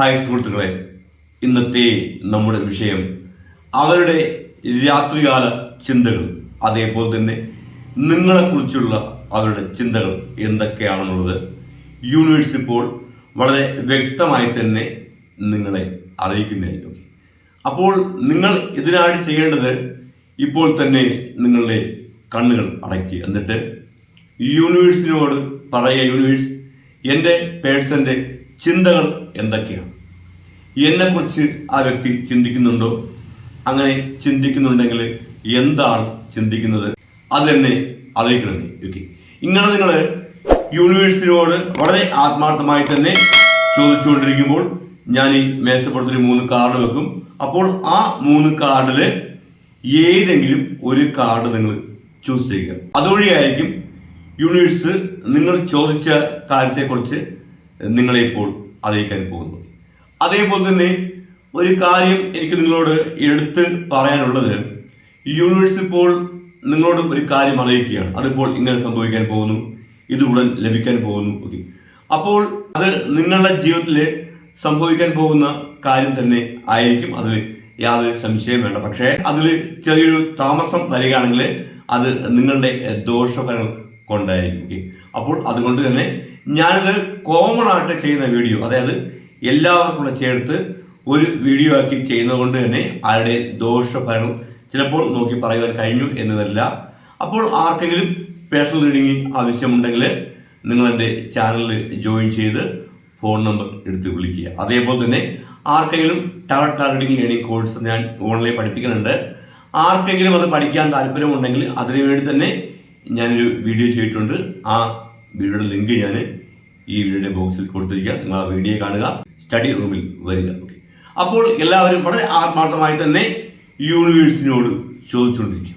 Hi സുഹൃത്തുക്കളെ ഇന്നത്തെ നമ്മുടെ വിഷയം അവരുടെ രാത്രികാല ചിന്തകൾ. അതേപോലെ തന്നെ നിങ്ങളെക്കുറിച്ചുള്ള അവരുടെ ചിന്തകൾ എന്തൊക്കെയാണെന്നുള്ളത് യൂണിവേഴ്സ് ഇപ്പോൾ വളരെ വ്യക്തമായി തന്നെ നിങ്ങളെ അറിയിക്കുന്നതായിരിക്കും അപ്പോൾ നിങ്ങൾ ഇതിനായിട്ട് ചെയ്യേണ്ടത് ഇപ്പോൾ തന്നെ നിങ്ങളുടെ കണ്ണുകൾ അടക്കി എന്നിട്ട് യൂണിവേഴ്സിനോട് പറയുക യൂണിവേഴ്സ് എന്റെ പേഴ്സന്റെ ചിന്തകൾ എന്തൊക്കെയാണ് എന്നെക്കുറിച്ച് ആ വ്യക്തി ചിന്തിക്കുന്നുണ്ടോ? അങ്ങനെ ചിന്തിക്കുന്നുണ്ടെങ്കിൽ എന്താണ് ചിന്തിക്കുന്നത്? അത് തന്നെ അറിയിക്കണമേ ഓക്കെ ഇങ്ങനെ നിങ്ങൾ യൂണിവേഴ്സിനോട് വളരെ ആത്മാർത്ഥമായി തന്നെ ചോദിച്ചുകൊണ്ടിരിക്കുമ്പോൾ ഞാൻ ഈ മേശപ്പുറത്തൊരു മൂന്ന് കാർഡ് വെക്കും. അപ്പോൾ ആ മൂന്ന് കാർഡിൽ ഏതെങ്കിലും ഒരു കാർഡ് നിങ്ങൾ ചൂസ് ചെയ്യുക. അതുവഴിയായിരിക്കും യൂണിവേഴ്സ് നിങ്ങൾ ചോദിച്ച കാര്യത്തെക്കുറിച്ച് നിങ്ങളെ ഇപ്പോൾ അറിയിക്കാൻ പോകുന്നു. അതേപോലെ തന്നെ ഒരു കാര്യം എനിക്ക് നിങ്ങളോട് എടുത്ത് പറയാനുള്ളത് യൂണിവേഴ്സ് ഇപ്പോൾ നിങ്ങളോട് ഒരു കാര്യം അറിയിക്കുകയാണ്. അതിപ്പോൾ ഇങ്ങനെ സംഭവിക്കാൻ പോകുന്നു ഇത് ഉടൻ ലഭിക്കാൻ പോകുന്നു. ഓക്കെ. അപ്പോൾ അത് നിങ്ങളുടെ ജീവിതത്തിൽ സംഭവിക്കാൻ പോകുന്ന കാര്യം തന്നെ ആയിരിക്കും. അതിൽ യാതൊരു സംശയം വേണ്ട. പക്ഷേ അതിൽ ചെറിയൊരു താമസം വരികയാണെങ്കിൽ അത് നിങ്ങളുടെ ദോഷഫലങ്ങൾ കൊണ്ടായിരിക്കും. അപ്പോൾ അതുകൊണ്ട് തന്നെ ഞാനിത് കോമൺ ആയിട്ട് ചെയ്യുന്ന വീഡിയോ അതായത് എല്ലാവർക്കും ചേർത്ത് ഒരു വീഡിയോ ആക്കി ചെയ്യുന്നത് കൊണ്ട് തന്നെ ആരുടെ ദോഷഫലങ്ങൾ ചിലപ്പോൾ നോക്കി പറയുവാൻ കഴിഞ്ഞു എന്നതല്ല. അപ്പോൾ ആർക്കെങ്കിലും പേഴ്സണൽ റീഡിംഗ് ആവശ്യമുണ്ടെങ്കിൽ നിങ്ങൾ എന്റെ ചാനലിൽ ജോയിൻ ചെയ്ത് ഫോൺ നമ്പർ എടുത്ത് വിളിക്കുക. അതേപോലെ തന്നെ ആർക്കെങ്കിലും tarot card reading learning course ഞാൻ ഓൺലൈൻ പഠിപ്പിക്കുന്നുണ്ട്. ആർക്കെങ്കിലും അത് പഠിക്കാൻ താല്പര്യമുണ്ടെങ്കിൽ അതിനു വേണ്ടി തന്നെ ഞാനൊരു വീഡിയോ ചെയ്തിട്ടുണ്ട്. ആ വീഡിയോയുടെ ലിങ്ക് ഞാൻ ഈ വീഡിയോയുടെ ബോക്സിൽ കൊടുത്തിരിക്കുക. നിങ്ങൾ ആ വീഡിയോ കാണുക. സ്റ്റഡി റൂമിൽ വരിക. അപ്പോൾ എല്ലാവരും വളരെ ആത്മാർത്ഥമായി തന്നെ യൂണിവേഴ്സിനോട് ചോദിച്ചുകൊണ്ടിരിക്കും.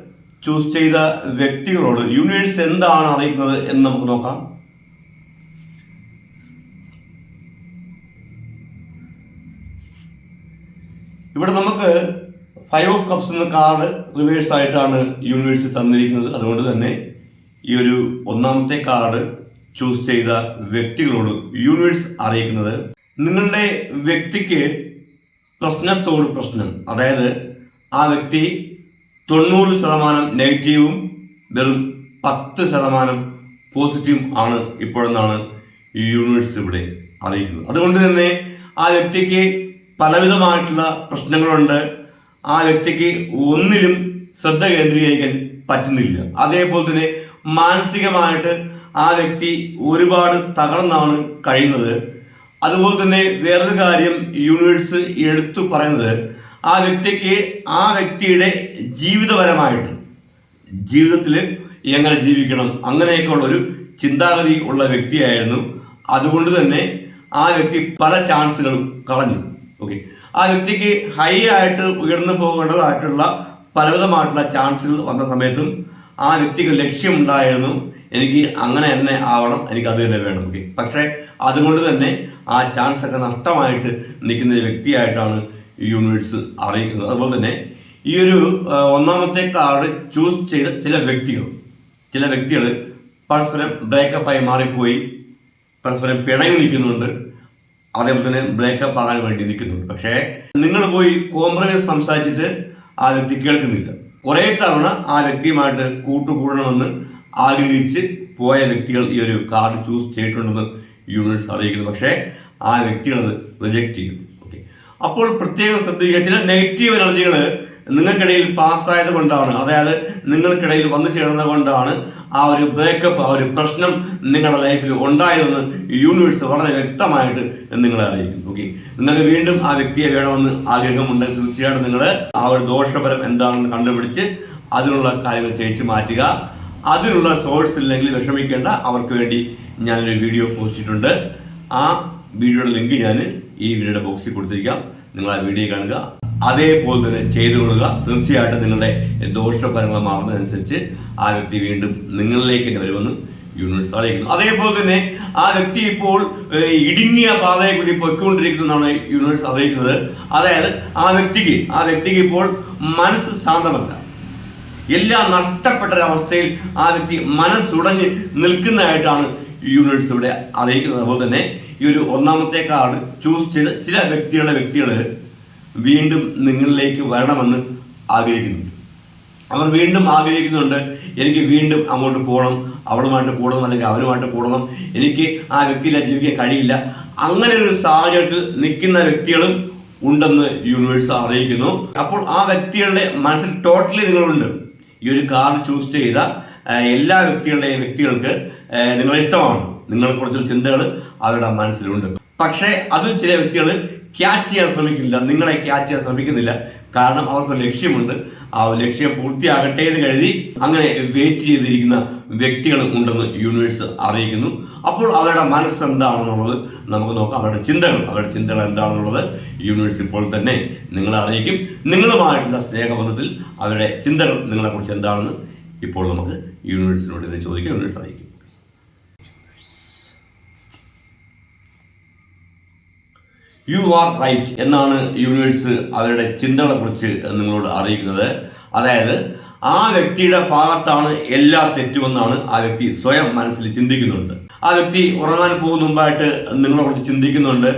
ചൂസ് ചെയ്ത വ്യക്തികളോട് യൂണിവേഴ്സ് എന്താണ് അറിയിക്കുന്നത് എന്ന് നമുക്ക് നോക്കാം. ഇവിടെ നമുക്ക് ഫൈവ് ഓഫ് കപ്സ് എന്ന കാർഡ് റിവേഴ്സ് ആയിട്ടാണ് യൂണിവേഴ്സ് തന്നിരിക്കുന്നത്. അതുകൊണ്ട് തന്നെ ഈ ഒരു ഒന്നാമത്തെ കാർഡ് ചൂസ് ചെയ്ത വ്യക്തികളോട് യൂണിവേഴ്സ് അറിയിക്കുന്നത്. നിങ്ങളുടെ വ്യക്തിക്ക് പ്രശ്നത്തോട് പ്രശ്നം. അതായത് ആ വ്യക്തി തൊണ്ണൂറ് ശതമാനം നെഗറ്റീവും വെറും പത്ത് ശതമാനം പോസിറ്റീവും ആണ് ഇപ്പോഴെന്നാണ് ഈ യൂണിവേഴ്സ് ഇവിടെ അറിയിക്കുന്നത്. അതുകൊണ്ട് തന്നെ ആ വ്യക്തിക്ക് പലവിധമായിട്ടുള്ള പ്രശ്നങ്ങളുണ്ട്. ആ വ്യക്തിക്ക് ഒന്നിലും ശ്രദ്ധ കേന്ദ്രീകരിക്കാൻ പറ്റുന്നില്ല. അതേപോലെ തന്നെ മാനസികമായിട്ട് ആ വ്യക്തി ഒരുപാട് തകർന്നാണ് കഴിയുന്നത്. അതുപോലെ തന്നെ വേറൊരു കാര്യം യൂണിവേഴ്സ് എടുത്തു പറയുന്നത് ആ വ്യക്തിക്ക് ആ വ്യക്തിയുടെ ജീവിതപരമായിട്ട് ജീവിതത്തിൽ എങ്ങനെ ജീവിക്കണം അങ്ങനെയൊക്കെ ഒരു ചിന്താഗതി ഉള്ള വ്യക്തിയായിരുന്നു. അതുകൊണ്ട് തന്നെ ആ വ്യക്തി പല ചാൻസുകളും കളഞ്ഞു. ഓക്കെ. ആ വ്യക്തിക്ക് ഹൈ ആയിട്ട് ഉയർന്നു പോകേണ്ടതായിട്ടുള്ള പലവിധമായിട്ടുള്ള ചാൻസുകൾ വന്ന സമയത്തും ആ വ്യക്തിക്ക് ലക്ഷ്യമുണ്ടായിരുന്നു. എനിക്ക് അങ്ങനെ തന്നെ ആവണം എനിക്ക് അത് തന്നെ വേണം. ഓക്കെ. പക്ഷേ അതുകൊണ്ട് തന്നെ ആ ചാൻസ് ഒക്കെ നഷ്ടമായിട്ട് നിൽക്കുന്ന ഒരു വ്യക്തിയായിട്ടാണ് യൂണിവേഴ്സ് അറിയിക്കുന്നത്. അതുപോലെ തന്നെ ഈ ഒരു ഒന്നാമത്തെ കാർഡ് ചൂസ് ചെയ്ത ചില വ്യക്തികൾ ചില വ്യക്തികൾ പരസ്പരം ബ്രേക്കപ്പായി മാറിപ്പോയി പരസ്പരം പിണങ്ങി നിൽക്കുന്നുണ്ട്. അതേപോലെ തന്നെ ബ്രേക്കപ്പ് ആകാൻ വേണ്ടി നിൽക്കുന്നുണ്ട്. പക്ഷേ നിങ്ങൾ പോയി കോംപ്രമൈസ് സംസാരിച്ചിട്ട് ആ വ്യക്തി കേൾക്കുന്നില്ല. കുറേ തവണ ആ വ്യക്തിയുമായിട്ട് കൂട്ടുകൂടണമെന്ന് ആഗ്രഹിച്ച് പോയ വ്യക്തികൾ ഈ ഒരു കാർഡ് ചൂസ് ചെയ്തിട്ടുണ്ടെന്ന് യൂണിവേഴ്സ് അറിയിക്കുന്നു. പക്ഷേ ആ വ്യക്തികളത് റിജക്റ്റ് ചെയ്യും അപ്പോൾ പ്രത്യേകം ശ്രദ്ധിക്കുക ചില നെഗറ്റീവ് എനർജികൾ നിങ്ങൾക്കിടയിൽ പാസ്സായത് കൊണ്ടാണ്. അതായത് നിങ്ങൾക്കിടയിൽ വന്നു ചേർന്നത് കൊണ്ടാണ് ആ ഒരു ബ്രേക്കപ്പ് ആ ഒരു പ്രശ്നം നിങ്ങളുടെ ലൈഫിൽ ഉണ്ടായതെന്ന് യൂണിവേഴ്സ് വളരെ വ്യക്തമായിട്ട് നിങ്ങളെ അറിയിക്കും ഓക്കെ നിങ്ങൾക്ക് വീണ്ടും ആ വ്യക്തിയെ വേണമെന്ന് ആഗ്രഹമുണ്ടെങ്കിൽ തീർച്ചയായിട്ടും നിങ്ങൾ ആ ഒരു ദോഷപരം എന്താണെന്ന് കണ്ടുപിടിച്ച് അതിനുള്ള കാര്യങ്ങൾ ചെയ്യിച്ച് മാറ്റുക. അതിനുള്ള സോഴ്സ് ഇല്ലെങ്കിൽ വിഷമിക്കേണ്ട. അവർക്ക് വേണ്ടി ഞാനൊരു വീഡിയോ പോസ്റ്റ് ചെയ്തിട്ടുണ്ട് ആ വീഡിയോയുടെ ലിങ്ക് ഞാൻ ഈ വീഡിയോയുടെ ബോക്സിൽ കൊടുത്തിരിക്കാം. നിങ്ങൾ ആ വീഡിയോ കാണുക. അതേപോലെ തന്നെ ചെയ്തു കൊള്ളുക തീർച്ചയായിട്ടും നിങ്ങളുടെ ദോഷഫലങ്ങൾ മാറുന്നതനുസരിച്ച് ആ വ്യക്തി വീണ്ടും നിങ്ങളിലേക്ക് തന്നെ വരുമെന്ന് യൂണിവേഴ്സ് അറിയിക്കുന്നു. അതേപോലെ തന്നെ ആ വ്യക്തി ഇപ്പോൾ ഇടുങ്ങിയ പാതയെ കൂടി പൊയ്ക്കൊണ്ടിരിക്കുന്നതാണ് യൂണിവേഴ്സ് അറിയിക്കുന്നത്. അതായത് ആ വ്യക്തിക്ക് ആ വ്യക്തിക്ക് ഇപ്പോൾ മനസ്സ് ശാന്തമല്ല. എല്ലാം നഷ്ടപ്പെട്ട ഒരവസ്ഥയിൽ ആ വ്യക്തി മനസ്സുടഞ്ഞ് നിൽക്കുന്നതായിട്ടാണ് യൂണിവേഴ്സ് ഇവിടെ അറിയിക്കുന്നത്. അതുപോലെ തന്നെ ഈ ഒരു ഒന്നാമത്തെ കാർഡ് ചൂസ് ചെയ്ത ചില വ്യക്തികളുടെ വ്യക്തികൾ വീണ്ടും നിങ്ങളിലേക്ക് വരണമെന്ന് ആഗ്രഹിക്കുന്നുണ്ട്. അവർ വീണ്ടും ആഗ്രഹിക്കുന്നുണ്ട് എനിക്ക് വീണ്ടും അങ്ങോട്ട് പോകണം അവളുമായിട്ട് കൂടണം അല്ലെങ്കിൽ അവനുമായിട്ട് കൂടണം. എനിക്ക് ആ വ്യക്തിയില്ല ജീവിക്കാൻ കഴിയില്ല. അങ്ങനെ ഒരു സാഹചര്യത്തിൽ നിൽക്കുന്ന വ്യക്തികളും ഉണ്ടെന്ന് യൂണിവേഴ്സ് അറിയിക്കുന്നു. അപ്പോൾ ആ വ്യക്തികളുടെ മനസ്സിൽ ടോട്ടലി നിങ്ങളുണ്ട്. ഈ ഒരു കാർഡ് ചൂസ് ചെയ്ത എല്ലാ വ്യക്തികളുടെയും വ്യക്തികൾക്ക് ആ, നിങ്ങളെ കുറച്ച് ചിന്തകൾ അവരുടെ മനസ്സിലുണ്ട്. പക്ഷേ അത് ചില വ്യക്തികൾ ക്യാച്ച് ചെയ്യാൻ ശ്രമിക്കില്ല നിങ്ങളെ ക്യാച്ച് ചെയ്യാൻ ശ്രമിക്കുന്നില്ല. കാരണം അവർക്ക് ലക്ഷ്യമുണ്ട്. ആ ലക്ഷ്യം പൂർത്തിയാകട്ടെ എന്ന് കരുതി അങ്ങനെ വെയിറ്റ് ചെയ്തിരിക്കുന്ന വ്യക്തികളും ഉണ്ടെന്ന് യൂണിവേഴ്സ് അറിയിക്കുന്നു. അപ്പോൾ അവരുടെ മനസ്സ് എന്താണെന്നുള്ളത് നമുക്ക് നോക്കാം. അവരുടെ ചിന്തകൾ അവരുടെ ചിന്തകൾ എന്താണെന്നുള്ളത് യൂണിവേഴ്സ് ഇപ്പോൾ തന്നെ നിങ്ങളെ അറിയിക്കും. നിങ്ങളുമായിട്ടുള്ള സ്നേഹബന്ധത്തിൽ അവരുടെ ചിന്തകൾ നിങ്ങളെക്കുറിച്ച് എന്താണെന്ന് ഇപ്പോൾ നമുക്ക് യൂണിവേഴ്സിനോട് ചോദിക്കാം. യൂണിവേഴ്സ് അറിയിക്കും. യു ആർ റൈറ്റ് എന്നാണ് യൂണിവേഴ്സ് അവരുടെ ചിന്തകളെക്കുറിച്ച് നിങ്ങളോട് അറിയിക്കുന്നത്. അതായത് ആ വ്യക്തിയുടെ ഭാഗത്താണ് എല്ലാ തെറ്റുമെന്നാണ് ആ വ്യക്തി സ്വയം മനസ്സിൽ ചിന്തിക്കുന്നുണ്ട്. ആ വ്യക്തി ഉറങ്ങാൻ പോകുന്ന മുമ്പായിട്ട് നിങ്ങളെ കുറിച്ച് ചിന്തിക്കുന്നുണ്ട്.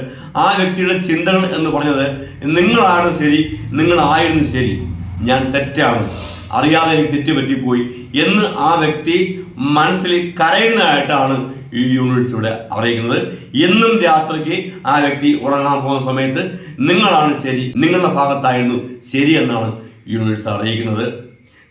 ആ വ്യക്തിയുടെ ചിന്തകൾ എന്ന് പറഞ്ഞത് നിങ്ങളാണ് ശരി നിങ്ങളായിരുന്നു ശരി ഞാൻ തെറ്റാണ് അറിയാതെ എനിക്ക് തെറ്റ് പറ്റിപ്പോയി എന്ന് ആ വ്യക്തി മനസ്സിൽ കരയുന്നതായിട്ടാണ് ഈ യൂണിവേഴ്സ് ഇവിടെ അറിയിക്കുന്നത്. എന്നും രാത്രിക്ക് ആ വ്യക്തി ഉറങ്ങാൻ പോകുന്ന സമയത്ത് നിങ്ങളാണ് ശരി നിങ്ങളുടെ ഭാഗത്തായിരുന്നു ശരി എന്നാണ് യൂണിവേഴ്സ് അറിയിക്കുന്നത്.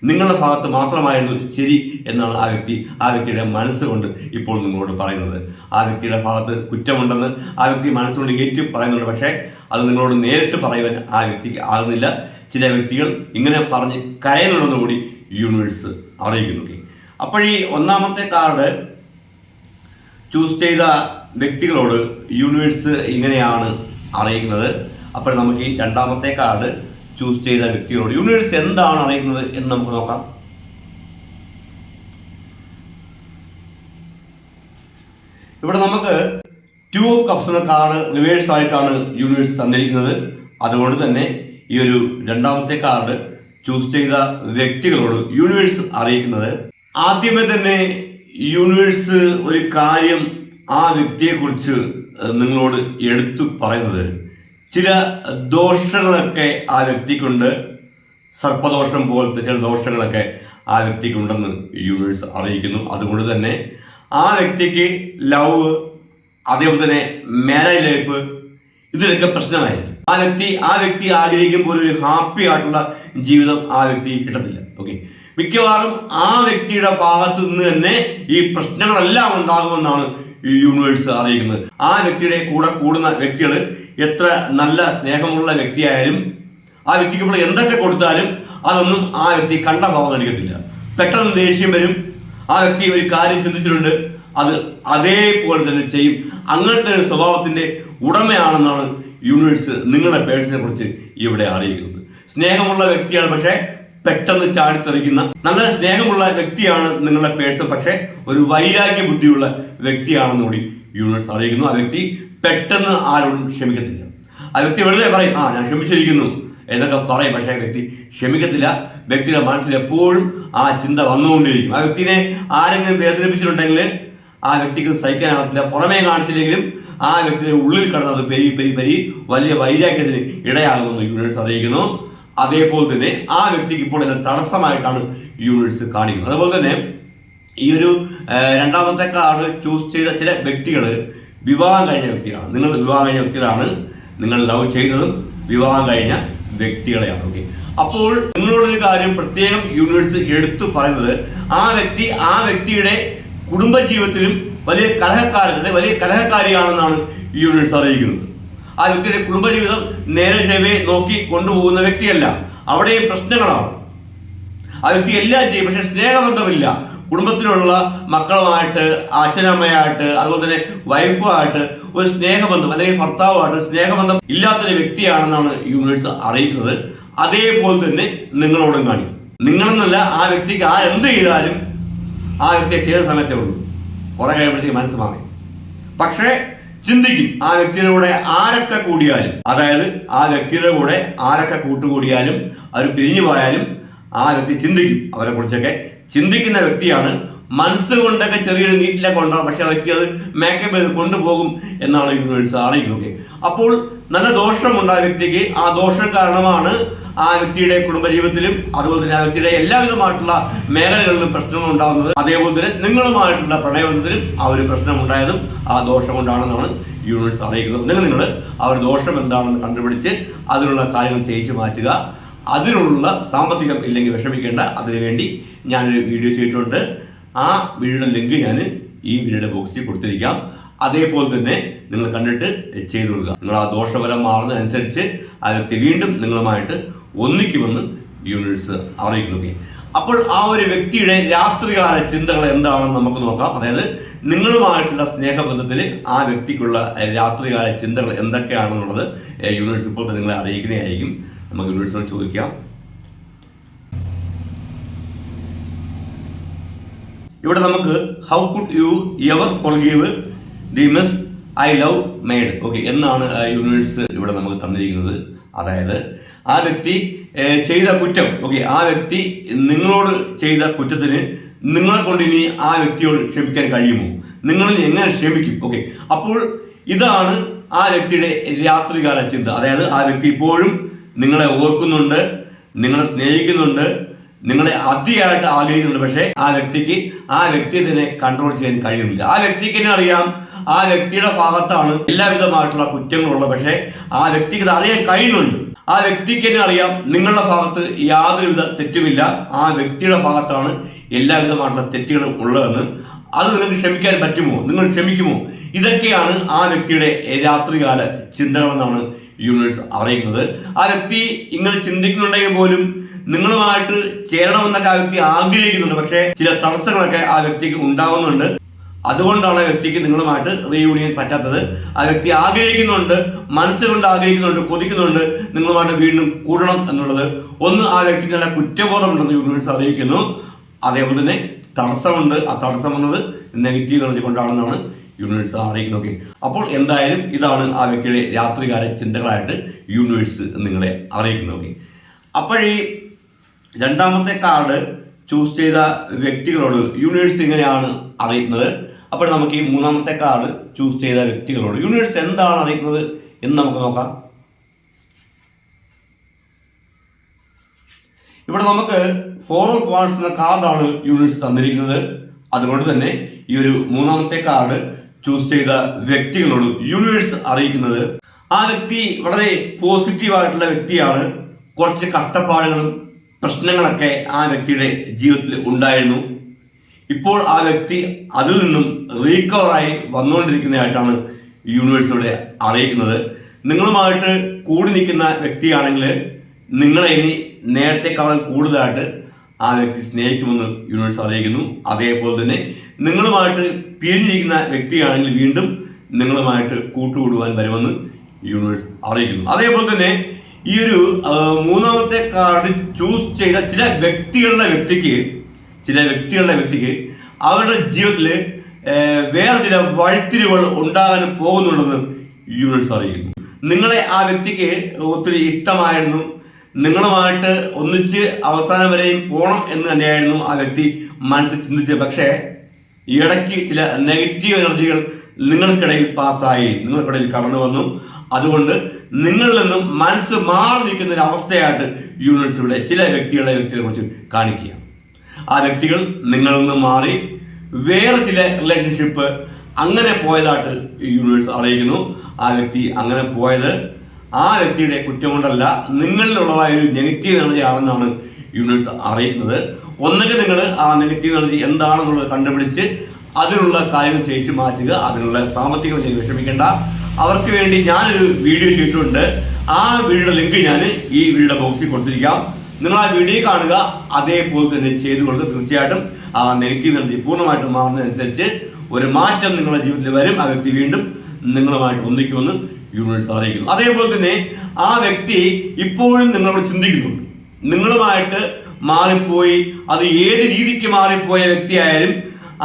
നിങ്ങളുടെ ഭാഗത്ത് മാത്രമായിരുന്നു ശരി എന്നാണ് ആ വ്യക്തി ആ വ്യക്തിയുടെ മനസ്സുകൊണ്ട് ഇപ്പോൾ നിങ്ങളോട് പറയുന്നത്. ആ വ്യക്തിയുടെ ഭാഗത്ത് കുറ്റമുണ്ടെന്ന് ആ വ്യക്തി മനസ്സുകൊണ്ട് ഏറ്റു പറയുന്നുണ്ട്. പക്ഷേ അത് നിങ്ങളോട് നേരിട്ട് പറയുവാൻ ആ വ്യക്തിക്ക് ആകുന്നില്ല. ചില വ്യക്തികൾ ഇങ്ങനെ പറഞ്ഞ് കരയുന്നുണ്ടെന്ന് കൂടി യൂണിവേഴ്സ് അറിയിക്കുന്നുണ്ട് അപ്പോൾ ഈ ഒന്നാമത്തെ കാർഡ് ചൂസ് ചെയ്ത വ്യക്തികളോട് യൂണിവേഴ്സ് ഇങ്ങനെയാണ് അറിയിക്കുന്നത്. അപ്പോൾ നമുക്ക് ഈ രണ്ടാമത്തെ കാർഡ് ചൂസ് ചെയ്ത വ്യക്തികളോട് യൂണിവേഴ്സ് എന്താണ് അറിയിക്കുന്നത് എന്ന് നമുക്ക് നോക്കാം. ഇവിടെ നമുക്ക് ടു ഓഫ് കപ്സ് എന്ന കാർഡ് റിവേഴ്സ് ആയിട്ടാണ് യൂണിവേഴ്സ് തന്നിരിക്കുന്നത്. അതുകൊണ്ട് തന്നെ ഈ ഒരു രണ്ടാമത്തെ കാർഡ് ചൂസ് ചെയ്ത വ്യക്തികളോട് യൂണിവേഴ്സ് അറിയിക്കുന്നത്. ആദ്യമേ തന്നെ യൂണിവേഴ്സ് ഒരു കാര്യം ആ വ്യക്തിയെക്കുറിച്ച് നിങ്ങളോട് എടുത്തു പറയുന്നത്. ചില ദോഷങ്ങളൊക്കെ ആ വ്യക്തിക്കുണ്ട്. സർപ്പദോഷം പോലത്തെ ചില ദോഷങ്ങളൊക്കെ ആ വ്യക്തിക്കുണ്ടെന്ന് യൂണിവേഴ്സ് അറിയിക്കുന്നു. അതുകൊണ്ട് തന്നെ ആ വ്യക്തിക്ക് ലവ് അതേപോലെ തന്നെ മാരേജ് ലൈഫ് ഇതിലൊക്കെ പ്രശ്നമായി ആ വ്യക്തി ആ വ്യക്തി ആഗ്രഹിക്കുമ്പോൾ ഒരു ഹാപ്പി ആയിട്ടുള്ള ജീവിതം ആ വ്യക്തി കിട്ടത്തില്ല. ഓക്കെ മിക്കവാറും ആ വ്യക്തിയുടെ ഭാഗത്തു നിന്ന് തന്നെ ഈ പ്രശ്നങ്ങളെല്ലാം ഉണ്ടാകുമെന്നാണ് ഈ യൂണിവേഴ്സ് അറിയിക്കുന്നത്. ആ വ്യക്തിയുടെ കൂടെ കൂടുന്ന വ്യക്തികൾ എത്ര നല്ല സ്നേഹമുള്ള വ്യക്തിയായാലും ആ വ്യക്തിക്ക് ഇപ്പോൾ എന്തൊക്കെ കൊടുത്താലും അതൊന്നും ആ വ്യക്തി കണ്ട ഭാവം നൽകത്തില്ല. പെട്ടെന്ന് ദേഷ്യം വരും. ആ വ്യക്തി ഒരു കാര്യം ചിന്തിച്ചിട്ടുണ്ട്. അത് അതേപോലെ തന്നെ ചെയ്യും. അങ്ങനത്തെ ഒരു സ്വഭാവത്തിന്റെ ഉടമയാണെന്നാണ് യൂണിവേഴ്സ് നിങ്ങളുടെ പേഴ്സിനെ കുറിച്ച് ഇവിടെ അറിയിക്കുന്നത്. സ്നേഹമുള്ള വ്യക്തിയാണ് പക്ഷേ പെട്ടെന്ന് ചാടിത്തെറിക്കുന്ന നല്ല സ്നേഹമുള്ള വ്യക്തിയാണ് നിങ്ങളുടെ പേഴ്സൺ പക്ഷേ ഒരു വൈരാഗ്യ ബുദ്ധിയുള്ള വ്യക്തിയാണെന്ന് കൂടി യൂണിവേഴ്സ് അറിയിക്കുന്നു. ആ വ്യക്തി പെട്ടെന്ന് ആരോടും ക്ഷമിക്കത്തില്ല. ആ വ്യക്തി വെറുതെ പറയും ആ ഞാൻ ക്ഷമിച്ചിരിക്കുന്നു എന്നൊക്കെ പറയും. പക്ഷേ വ്യക്തി ക്ഷമിക്കത്തില്ല. വ്യക്തിയുടെ മനസ്സിൽ എപ്പോഴും ആ ചിന്ത വന്നുകൊണ്ടിരിക്കും ആ വ്യക്തിനെ ആരെങ്കിലും വേദനിപ്പിച്ചിട്ടുണ്ടെങ്കിൽ ആ വ്യക്തിക്ക് സഹിക്കാനാകത്തില്ല. പുറമേ കാണിച്ചില്ലെങ്കിലും ആ വ്യക്തിയുടെ ഉള്ളിൽ കിടന്നത് പെരി പെരി പെരി വലിയ വൈരാഗ്യത്തിന് ഇടയാകുമെന്ന് യൂണിവേഴ്സ് അറിയിക്കുന്നു. അതേപോലെ തന്നെ ആ വ്യക്തിക്ക് ഇപ്പോൾ ഇത് തടസ്സമായിട്ടാണ് യൂണിറ്റ്സ് കാണിക്കുന്നത്. അതുപോലെ തന്നെ ഈ ഒരു രണ്ടാമത്തെ കാർഡ് ചൂസ് ചെയ്ത ചില വ്യക്തികൾ വിവാഹം കഴിഞ്ഞ വ്യക്തികളാണ്. നിങ്ങൾ വിവാഹം കഴിഞ്ഞ വ്യക്തികളാണ് നിങ്ങൾ ലവ് ചെയ്തതും വിവാഹം കഴിഞ്ഞ വ്യക്തികളെയാണ്. ഓക്കെ അപ്പോൾ നിങ്ങളോടൊരു കാര്യം പ്രത്യേകം യൂണിവേഴ്സ് എടുത്തു പറയുന്നത് ആ വ്യക്തി ആ വ്യക്തിയുടെ കുടുംബജീവിതത്തിലും വലിയ കലഹക്കാരൻ വലിയ കലഹക്കാരിയാണെന്നാണ് യൂണിവേഴ്സ് അറിയിക്കുന്നത്. ആ വ്യക്തിയുടെ കുടുംബജീവിതം നേരെ ചെവേ നോക്കി കൊണ്ടുപോകുന്ന വ്യക്തിയല്ല. അവിടെയും പ്രശ്നങ്ങളാണ്. ആ വ്യക്തി എല്ലാം ചെയ്യും പക്ഷെ സ്നേഹബന്ധമില്ല. കുടുംബത്തിലുള്ള മക്കളുമായിട്ട് അച്ഛനമ്മയായിട്ട് അതുപോലെ തന്നെ വൈഫുമായിട്ട് ഒരു സ്നേഹബന്ധം അല്ലെങ്കിൽ ഭർത്താവുമായിട്ട് സ്നേഹബന്ധം ഇല്ലാത്തൊരു വ്യക്തിയാണെന്നാണ് യൂണിവേഴ്സ് അറിയിക്കുന്നത്. അതേപോലെ തന്നെ നിങ്ങളോടും കാണിക്കും. നിങ്ങളെന്നല്ല ആ വ്യക്തിക്ക് ആ എന്ത് ചെയ്താലും ആ വ്യക്തിയെ ചെയ്ത സമയത്തേ ഉള്ളൂ. കുറെ കഴിയുമ്പോഴത്തേക്ക് മനസ്സ് മാറി. പക്ഷേ ചിന്തിക്കും. ആ വ്യക്തിയുടെ കൂടെ ആരൊക്കെ കൂടിയാലും അതായത് ആ വ്യക്തിയുടെ കൂടെ ആരൊക്കെ കൂട്ടുകൂടിയാലും അവർ പിരിഞ്ഞു പോയാലും ആ വ്യക്തി ചിന്തിക്കും. അവരെ കുറിച്ചൊക്കെ ചിന്തിക്കുന്ന വ്യക്തിയാണ്. മനസ്സുകൊണ്ടൊക്കെ ചെറിയൊരു നീറ്റിലൊക്കെ ഉണ്ടാവും പക്ഷെ വ്യക്തി അത് മേക്കപ്പ് ചെയ്ത് കൊണ്ടുപോകും എന്നാണ് യൂണിവേഴ്സ് അറിയിക്കുന്നത് അപ്പോൾ നല്ല ദോഷമുണ്ട് ആ വ്യക്തിക്ക്. ആ ദോഷം കാരണമാണ് ആ വ്യക്തിയുടെ കുടുംബജീവിതത്തിലും അതുപോലെ തന്നെ ആ വ്യക്തിയുടെ എല്ലാവിധമായിട്ടുള്ള മേഖലകളിലും പ്രശ്നങ്ങൾ ഉണ്ടാകുന്നത് അതേപോലെ തന്നെ നിങ്ങളുമായിട്ടുള്ള പ്രണയബന്ധത്തിലും ആ ഒരു പ്രശ്നം ഉണ്ടായതും ആ ദോഷം കൊണ്ടാണെന്നാണ് യൂണിവേഴ്സ് അറിയിക്കുന്നത്. നിങ്ങൾ നിങ്ങൾ ആ ഒരു ദോഷം എന്താണെന്ന് കണ്ടുപിടിച്ച് അതിനുള്ള കാര്യങ്ങൾ ചെയ്യിച്ചു മാറ്റുക. അതിനുള്ള സാമ്പത്തികം ഇല്ലെങ്കിൽ വിഷമിക്കേണ്ട. അതിനുവേണ്ടി ഞാനൊരു വീഡിയോ ചെയ്തിട്ടുണ്ട്. ആ വീഡിയോയുടെ ലിങ്ക് ഞാൻ ഈ വീഡിയോയുടെ ബോക്സിൽ കൊടുത്തിരിക്കാം. അതേപോലെ തന്നെ നിങ്ങൾ കണ്ടിട്ട് ചെയ്തു കൊടുക്കുക. നിങ്ങൾ ആ ദോഷഫലം മാറുന്നതനുസരിച്ച് ആ വ്യക്തി വീണ്ടും നിങ്ങളുമായിട്ട് ഒന്നിക്കുമെന്ന് യൂണിവേഴ്സ് അറിയിക്കുന്നു. അപ്പോൾ ആ ഒരു വ്യക്തിയുടെ രാത്രികാല ചിന്തകൾ എന്താണെന്ന് നമുക്ക് നോക്കാം. അതായത് നിങ്ങളുമായിട്ടുള്ള സ്നേഹബന്ധത്തിൽ ആ വ്യക്തിക്കുള്ള രാത്രികാല ചിന്തകൾ എന്തൊക്കെയാണെന്നുള്ളത് യൂണിവേഴ്സ് ഇപ്പോൾ നിങ്ങളെ അറിയിക്കുന്നതായിരിക്കും. നമുക്ക് യൂണിവേഴ്സിനോട് ചോദിക്കാം. ഇവിടെ നമുക്ക് how could you ever forgive the miss I love made okay എന്നാണ് യൂണിവേഴ്സ് ഇവിടെ നമുക്ക് തന്നിരിക്കുന്നത്. അതായത് ആ വ്യക്തി ചെയ്ത കുറ്റം. ഓക്കെ ആ വ്യക്തി നിങ്ങളോട് ചെയ്ത കുറ്റത്തിന് നിങ്ങളെ കൊണ്ട് ഇനി ആ വ്യക്തിയോട് ക്ഷമിക്കാൻ കഴിയുമോ? നിങ്ങൾ എങ്ങനെ ക്ഷമിക്കും? ഓക്കെ അപ്പോൾ ഇതാണ് ആ വ്യക്തിയുടെ രാത്രികാല ചിന്ത. അതായത് ആ വ്യക്തി ഇപ്പോഴും നിങ്ങളെ ഓർക്കുന്നുണ്ട് നിങ്ങളെ സ്നേഹിക്കുന്നുണ്ട് നിങ്ങളെ അതിയായിട്ട് ആഗ്രഹിക്കുന്നുണ്ട്. പക്ഷേ ആ വ്യക്തിക്ക് ആ വ്യക്തിയെ തന്നെ കൺട്രോൾ ചെയ്യാൻ കഴിയുന്നില്ല. ആ വ്യക്തിക്ക് തന്നെ അറിയാം. ആ വ്യക്തിയുടെ ഭാഗത്താണ് എല്ലാവിധമായിട്ടുള്ള കുറ്റങ്ങളുള്ളത്. പക്ഷേ ആ വ്യക്തിക്ക് അത് അറിയാൻ കഴിയുന്നുണ്ട്. ആ വ്യക്തിക്ക് തന്നെ അറിയാം നിങ്ങളുടെ ഭാഗത്ത് യാതൊരുവിധ തെറ്റുമില്ല. ആ വ്യക്തിയുടെ ഭാഗത്താണ് എല്ലാവിധമായിട്ടുള്ള തെറ്റുകളും ഉള്ളതെന്ന്. അത് നിങ്ങൾക്ക് ക്ഷമിക്കാൻ പറ്റുമോ? നിങ്ങൾ ക്ഷമിക്കുമോ? ഇതൊക്കെയാണ് ആ വ്യക്തിയുടെ രാത്രികാല ചിന്തകളെന്നാണ് യൂണിവേഴ്സ് അറിയിക്കുന്നത്. ആ വ്യക്തി ഇങ്ങനെ ചിന്തിക്കുന്നുണ്ടെങ്കിൽ പോലും നിങ്ങളുമായിട്ട് ചേരണമെന്നൊക്കെ ആ വ്യക്തി ആഗ്രഹിക്കുന്നുണ്ട്. പക്ഷേ ചില തടസ്സങ്ങളൊക്കെ ആ വ്യക്തിക്ക് ഉണ്ടാവുന്നുണ്ട്. അതുകൊണ്ടാണ് ആ വ്യക്തിക്ക് നിങ്ങളുമായിട്ട് റീയൂണിയൻ പറ്റാത്തത്. ആ വ്യക്തി ആഗ്രഹിക്കുന്നുണ്ട് മനസ്സുകൊണ്ട് ആഗ്രഹിക്കുന്നുണ്ട് കൊതിക്കുന്നുണ്ട്. നിങ്ങളുമായിട്ട് വീണ്ടും കൂടണം എന്നുള്ളത്. ഒന്ന് ആ വ്യക്തിക്ക് നല്ല കുറ്റബോധമുണ്ടെന്ന് യൂണിവേഴ്സ് അറിയിക്കുന്നു. അതേപോലെ തന്നെ തടസ്സമുണ്ട്. ആ തടസ്സം എന്നത് നെഗറ്റീവ് എനർജി കൊണ്ടാണെന്നാണ് യൂണിവേഴ്സ് അറിയിക്കുന്നത്. ഓക്കെ. അപ്പോൾ എന്തായാലും ഇതാണ് ആ വ്യക്തിയുടെ രാത്രികാല ചിന്തകളായിട്ട് യൂണിവേഴ്സ് നിങ്ങളെ അറിയിക്കുന്നത്. ഓക്കെ. അപ്പോഴീ രണ്ടാമത്തെ കാർഡ് ചൂസ് ചെയ്ത വ്യക്തികളോട് യൂണിവേഴ്സ് ഇങ്ങനെയാണ് അറിയിക്കുന്നത്. അപ്പോൾ നമുക്ക് ഈ മൂന്നാമത്തെ കാർഡ് ചൂസ് ചെയ്ത വ്യക്തികളോട് യൂണിവേഴ്സ് എന്താണ് അറിയിക്കുന്നത്? എന്ന് നമുക്ക് നോക്കാം. ഇവിടെ നമുക്ക് ഫോർ ഓഫ് വാൺസ് എന്ന കാർഡാണ് യൂണിവേഴ്സ് തന്നിരിക്കുന്നത്. അതുകൊണ്ട് തന്നെ ഈ ഒരു മൂന്നാമത്തെ കാർഡ് ചൂസ് ചെയ്ത വ്യക്തികളോട് യൂണിവേഴ്സ് അറിയിക്കുന്നത്. ആ വ്യക്തി വളരെ പോസിറ്റീവ് ആയിട്ടുള്ള വ്യക്തിയാണ്. കുറച്ച് കഷ്ടപ്പാടുകളും പ്രശ്നങ്ങളൊക്കെ ആ വ്യക്തിയുടെ ജീവിതത്തിൽ ഉണ്ടായിരുന്നു. ഇപ്പോൾ ആ വ്യക്തി അതിൽ നിന്നും റീകവറായി വന്നുകൊണ്ടിരിക്കുന്നതായിട്ടാണ് യൂണിവേഴ്സിലൂടെ അറിയിക്കുന്നത്. നിങ്ങളുമായിട്ട് കൂടി നിൽക്കുന്ന വ്യക്തിയാണെങ്കിൽ നിങ്ങളെ ഇനി നേരത്തെക്കാളും കൂടുതലായിട്ട് ആ വ്യക്തി സ്നേഹിക്കുമെന്ന് യൂണിവേഴ്സ് അറിയിക്കുന്നു. അതേപോലെ തന്നെ നിങ്ങളുമായിട്ട് പിരിഞ്ഞിരിക്കുന്ന വ്യക്തിയാണെങ്കിൽ വീണ്ടും നിങ്ങളുമായിട്ട് കൂട്ടുകൂടുവാൻ വരുമെന്ന് യൂണിവേഴ്സ് അറിയിക്കുന്നു. അതേപോലെ തന്നെ ഈ ഒരു മൂന്നാമത്തെ കാർഡ് ചൂസ് ചെയ്ത ചില വ്യക്തികളുടെ വ്യക്തിക്ക് ചില വ്യക്തികളുടെ വ്യക്തിക്ക് അവരുടെ ജീവിതത്തിൽ വേറെ ചില വഴിത്തിരിവുകൾ ഉണ്ടാകാൻ പോകുന്നുണ്ടെന്ന് യൂണിവേഴ്സ് അറിയുന്നു. നിങ്ങളെ ആ വ്യക്തിക്ക് ഒത്തിരി ഇഷ്ടമായിരുന്നു. നിങ്ങളുമായിട്ട് ഒന്നിച്ച് അവസാനം വരെയും പോകണം എന്ന് തന്നെയായിരുന്നു ആ വ്യക്തി മനസ്സിൽ ചിന്തിച്ചത്. പക്ഷേ ഇടയ്ക്ക് ചില നെഗറ്റീവ് എനർജികൾ നിങ്ങൾക്കിടയിൽ പാസ്സായി നിങ്ങൾക്കിടയിൽ കടന്നു വന്നു. അതുകൊണ്ട് നിങ്ങളിൽ നിന്നും മനസ്സ് മാറി നിൽക്കുന്ന ഒരു അവസ്ഥയായിട്ട് യൂണിവേഴ്സിലൂടെ ചില വ്യക്തികളെ വ്യക്തികളെ കുറിച്ച് കാണിക്കുക ആ വ്യക്തികൾ നിങ്ങളിൽ നിന്ന് മാറി വേറെ ചില റിലേഷൻഷിപ്പ് അങ്ങനെ പോയതായിട്ട് യൂണിവേഴ്സ് അറിയിക്കുന്നു. ആ വ്യക്തി അങ്ങനെ പോയത് ആ വ്യക്തിയുടെ കുറ്റം കൊണ്ടല്ല നിങ്ങളിലുള്ളതായ ഒരു നെഗറ്റീവ് എനർജി ആണെന്നാണ് യൂണിവേഴ്സ് അറിയിക്കുന്നത്. ഒന്നുകിൽ നിങ്ങൾ ആ നെഗറ്റീവ് എനർജി എന്താണെന്നുള്ളത് കണ്ടുപിടിച്ച് അതിനുള്ള കാര്യങ്ങൾ ചെയ്യിച്ച് മാറ്റുക അതിനുള്ള സാമ്പത്തികം ചെയ്ത് വിഷമിക്കേണ്ട. അവർക്ക് വേണ്ടി ഞാനൊരു വീഡിയോ ചെയ്തിട്ടുണ്ട്. ആ വീഡിയോയുടെ ലിങ്ക് ഞാൻ ഈ വീഡിയോയുടെ ബോക്സിൽ കൊടുത്തിരിക്കാം. നിങ്ങൾ ആ വീഡിയോ കാണുക. അതേപോലെ തന്നെ ചെയ്തു കൊടുത്ത് തീർച്ചയായിട്ടും ആ നെഗറ്റീവ് എനർജി പൂർണമായിട്ടും മാറുന്നതനുസരിച്ച് ഒരു മാറ്റം നിങ്ങളുടെ ജീവിതത്തിൽ വരും. ആ വ്യക്തി വീണ്ടും നിങ്ങളുമായിട്ട് ഒന്നിക്കുമെന്ന് യൂണിവേഴ്സ് അറിയിക്കുന്നു. അതേപോലെ തന്നെ ആ വ്യക്തി ഇപ്പോഴും നിങ്ങളോട് ചിന്തിക്കുന്നുണ്ട്. നിങ്ങളുമായിട്ട് മാറിപ്പോയി അത് ഏത് രീതിക്ക് മാറിപ്പോയ വ്യക്തിയായാലും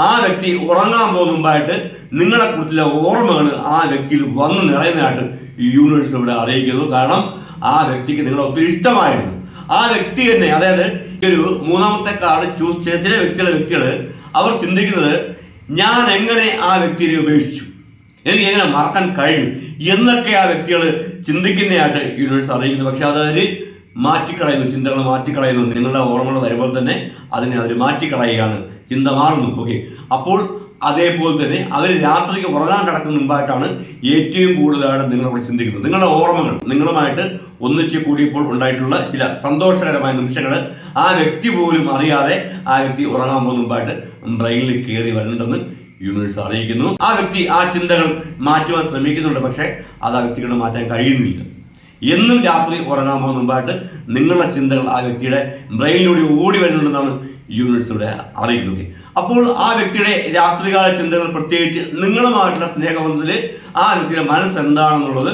ആ വ്യക്തി ഉറങ്ങാൻ പോകുന്ന മുമ്പായിട്ട് നിങ്ങളെക്കുറിച്ചുള്ള ഓർമ്മകൾ ആ വ്യക്തിയിൽ വന്ന് നിറയുന്നതായിട്ട് യൂണിവേഴ്സ് ഇവിടെ അറിയിക്കുന്നു. കാരണം ആ വ്യക്തിക്ക് നിങ്ങളെ ഒത്തിരി ഇഷ്ടമായിരുന്നു. ആ വ്യക്തി തന്നെ അതായത് ഒരു മൂന്നാമത്തെ കാർഡ് ചൂസ് ചെയ്ത ചില വ്യക്തികളെ വ്യക്തികൾ അവർ ചിന്തിക്കുന്നത് ഞാൻ എങ്ങനെ ആ വ്യക്തിയെ ഉപേക്ഷിച്ചു? എനിക്ക് എങ്ങനെ മറക്കാൻ കഴിയും? എന്നൊക്കെ ആ വ്യക്തികൾ ചിന്തിക്കുന്നതായിട്ട് യൂണിവേഴ്സ് അറിയിക്കുന്നു. പക്ഷെ അതവർ മാറ്റിക്കളയുന്നു ചിന്തകൾ മാറ്റിക്കളയുന്നു. നിങ്ങളുടെ ഓർമ്മകൾ വരുമ്പോൾ തന്നെ അതിനെ അവർ മാറ്റിക്കളയുകയാണ്. ചിന്ത മാറുന്നു. ഓക്കെ അപ്പോൾ അതേപോലെ തന്നെ അവർ രാത്രിക്ക് ഉറങ്ങാൻ കിടക്കുന്ന മുമ്പായിട്ടാണ് ഏറ്റവും കൂടുതലായിട്ട് നിങ്ങളവിടെ ചിന്തിക്കുന്നത്. നിങ്ങളുടെ ഓർമ്മകൾ നിങ്ങളുമായിട്ട് ഒന്നിച്ച് കൂടിയപ്പോൾ ഉണ്ടായിട്ടുള്ള ചില സന്തോഷകരമായ നിമിഷങ്ങൾ ആ വ്യക്തി പോലും അറിയാതെ ആ വ്യക്തി ഉറങ്ങാൻ പോകുന്ന മുമ്പായിട്ട് ബ്രെയിനിൽ കയറി വരുന്നുണ്ടെന്ന് യൂണിവേഴ്സ് അറിയിക്കുന്നു. ആ വ്യക്തി ആ ചിന്തകൾ മാറ്റുവാൻ ശ്രമിക്കുന്നുണ്ട് പക്ഷേ അത് ആ വ്യക്തികളെ മാറ്റാൻ കഴിയുന്നില്ല. എന്നും രാത്രി ഉറങ്ങാൻ പോകുന്ന മുമ്പായിട്ട് നിങ്ങളുടെ ചിന്തകൾ ആ വ്യക്തിയുടെ ബ്രെയിനിലൂടെ ഓടി വരുന്നുണ്ടെന്നാണ് യൂണിവേഴ്സിലൂടെ അറിയിക്കുന്നത്. അപ്പോൾ ആ വ്യക്തിയുടെ രാത്രികാല ചിന്തകൾ പ്രത്യേകിച്ച് നിങ്ങളുമായിട്ടുള്ള സ്നേഹബന്ധത്തിൽ ആ വ്യക്തിയുടെ മനസ്സ് എന്താണെന്നുള്ളത്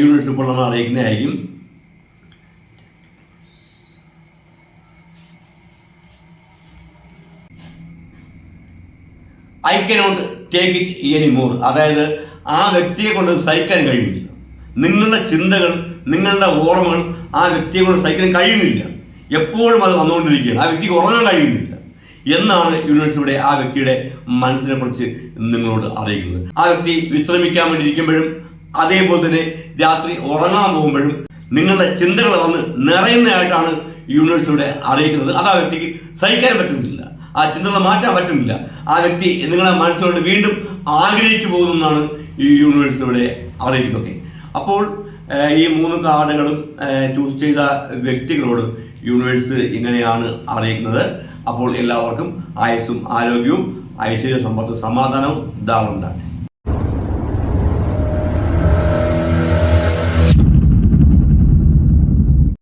യൂണിവേഴ്സ് ഇപ്പോൾ നമ്മൾ അറിയിക്കുന്നതായിരിക്കും. I cannot take it any more അതായത് ആ വ്യക്തിയെ കൊണ്ട് സഹിക്കാൻ കഴിയുന്നില്ല. നിങ്ങളുടെ ചിന്തകൾ നിങ്ങളുടെ ഓർമ്മകൾ ആ വ്യക്തിയെ കൊണ്ട് സഹിക്കാൻ കഴിയുന്നില്ല. എപ്പോഴും അത് വന്നുകൊണ്ടിരിക്കുകയാണ്. ആ വ്യക്തിക്ക് ഉറങ്ങാൻ കഴിയുന്നില്ല. എന്നാണ് യൂണിവേഴ്സിറ്റിയുടെ ആ വ്യക്തിയുടെ മനസ്സിനെ കുറിച്ച് നിങ്ങളോട് അറിയിക്കുന്നത്. ആ വ്യക്തി വിശ്രമിക്കാൻ വേണ്ടി ഇരിക്കുമ്പോഴും അതേപോലെ തന്നെ രാത്രി ഉറങ്ങാൻ പോകുമ്പോഴും നിങ്ങളുടെ ചിന്തകൾ വന്ന് നിറയുന്നതായിട്ടാണ് യൂണിവേഴ്സിറ്റിയുടെ അറിയിക്കുന്നത്. അത് ആ വ്യക്തിക്ക് സഹിക്കാൻ പറ്റുന്നില്ല. ആ ചിന്തകൾ മാറ്റാൻ പറ്റുന്നില്ല. ആ വ്യക്തി നിങ്ങളെ മനസ്സുകൊണ്ട് വീണ്ടും ആഗ്രഹിച്ചു പോകുന്നതാണ് ഈ യൂണിവേഴ്സിറ്റിയുടെ അറിയിക്കുന്നത് അപ്പോൾ ഈ മൂന്ന് കാർഡുകളും ചൂസ് ചെയ്ത വ്യക്തികളോട് യൂണിവേഴ്സ് ഇങ്ങനെയാണ് അറിയിക്കുന്നത്. അപ്പോൾ എല്ലാവർക്കും ആയുസ്സും ആരോഗ്യവും ഐശ്വര്യ സമ്പത്തും സമാധാനവും ധാരണ